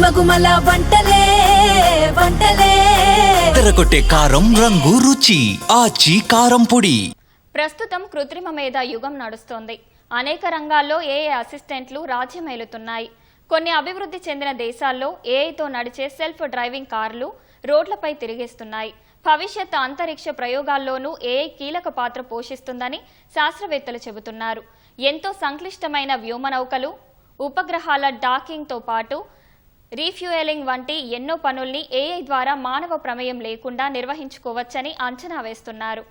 గుమగుమల వంటలే వంటలే. తెరకొట్టే కారం రంగు రుచి ఆచి కారం పొడి. ప్రస్తుతం కృత్రిమ మేధ యుగం నడుస్తోంది. అనేక రంగాల్లో ఏఐ అసిస్టెంట్లు రాజ్యమేలుతున్నాయి కొన్ని అభివృద్ధి చెందిన దేశాల్లో ఏఐతో నడిచే సెల్ఫ్ డ్రైవింగ్ కార్లు రోడ్లపై తిరిగేస్తున్నాయి. భవిష్యత్ అంతరిక్ష ప్రయోగాల్లోనూ ఏఐ కీలక పాత్ర పోషిస్తుందని శాస్త్రవేత్తలు చెబుతున్నారు. ఎంతో సంక్లిష్టమైన వ్యోమనౌకలు ఉపగ్రహాల డాకింగ్తో పాటు రీఫ్యూయలింగ్ వంటి ఎన్నో పనుల్ని ఏఐ ద్వారా మానవ ప్రమేయం లేకుండా నిర్వహించుకోవచ్చని అంచనా వేస్తున్నారు.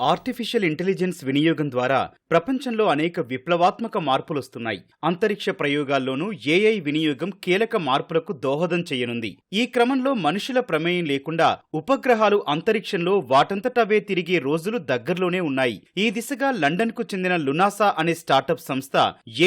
ఆర్టిఫిషియల్ ఇంటెలిజెన్స్ వినియోగం ద్వారా ప్రపంచంలో అనేక విప్లవాత్మక మార్పులొస్తున్నాయి. అంతరిక్ష ప్రయోగాల్లోనూ ఏఐ వినియోగం కీలక మార్పులకు దోహదం చేయనుంది. ఈ క్రమంలో మనుషుల ప్రమేయం లేకుండా ఉపగ్రహాలు అంతరిక్షంలో వాటంతటవే తిరిగే రోజులు దగ్గరలోనే ఉన్నాయి. ఈ దిశగా లండన్కు చెందిన లునాసా అనే స్టార్టప్ సంస్థ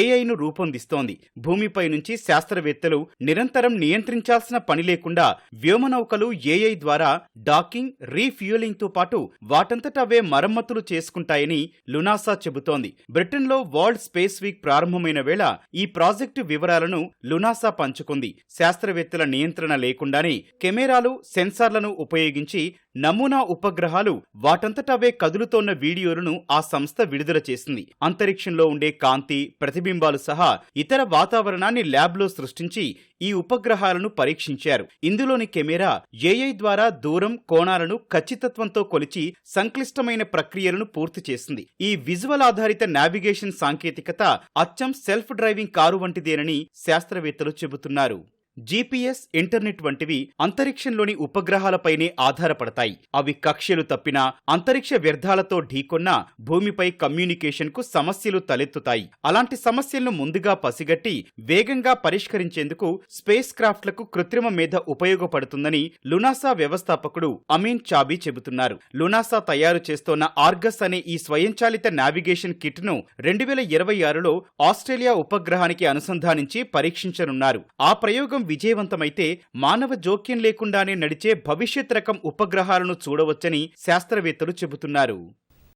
ఏఐను రూపొందిస్తోంది. భూమిపై నుంచి శాస్త్రవేత్తలు నిరంతరం నియంత్రించాల్సిన పని లేకుండా వ్యోమనౌకలు ఏఐ ద్వారా డాకింగ్ రీఫ్యూలింగ్తో పాటు వాటంతటవే మరమ్మతులు చేసుకుంటాయని లునాసా చెబుతోంది. బ్రిటన్లో వరల్డ్ స్పేస్ వీక్ ప్రారంభమైన వేళ ఈ ప్రాజెక్టు వివరాలను లునాసా పంచుకుంది. శాస్త్రవేత్తల నియంత్రణ లేకుండానే కెమెరాలు సెన్సార్లను ఉపయోగించి నమూనా ఉపగ్రహాలు వాటంతటవే కదులుతోన్న వీడియోలను ఆ సంస్థ విడుదల చేసింది. అంతరిక్షంలో ఉండే కాంతి ప్రతిబింబాలు సహా ఇతర వాతావరణాన్ని ల్యాబ్లో సృష్టించి ఈ ఉపగ్రహాలను పరీక్షించారు. ఇందులోని కెమెరా ఏఐ ద్వారా దూరం కోణాలను ఖచ్చితత్వంతో కొలిచి సంక్లిష్టమైన ప్రక్రియలను పూర్తి చేసింది. ఈ విజువల్ ఆధారిత నావిగేషన్ సాంకేతికత అచ్చం సెల్ఫ్ డ్రైవింగ్ కారు వంటిదేనని శాస్త్రవేత్తలు చెబుతున్నారు. జీపీఎస్ ఇంటర్నెట్ వంటివి అంతరిక్షంలోని ఉపగ్రహాలపైనే ఆధారపడతాయి. అవి కక్ష్యలు తప్పినా అంతరిక్ష వ్యర్థాలతో ఢీకొన్నా భూమిపై కమ్యూనికేషన్కు సమస్యలు తలెత్తుతాయి. అలాంటి సమస్యలను ముందుగా పసిగట్టి వేగంగా పరిష్కరించేందుకు స్పేస్ క్రాఫ్ట్లకు కృత్రిమ మేధ ఉపయోగపడుతుందని లునాసా వ్యవస్థాపకుడు అమీన్ చాబీ చెబుతున్నారు. లునాసా తయారు చేస్తోన్న ఆర్గస్ అనే ఈ స్వయంచాలిత నావిగేషన్ కిట్ను రెండు వేల ఇరవై ఆరులో ఆస్ట్రేలియా ఉపగ్రహానికి అనుసంధానించి పరీక్షించనున్నారు. ఆ ప్రయోగం ప్రయోగం విజయవంతమైతే మానవ జోక్యం లేకుండానే నడిచే భవిష్యత్ రకం ఉపగ్రహాలను చూడవచ్చని శాస్త్రవేత్తలు చెబుతున్నారు.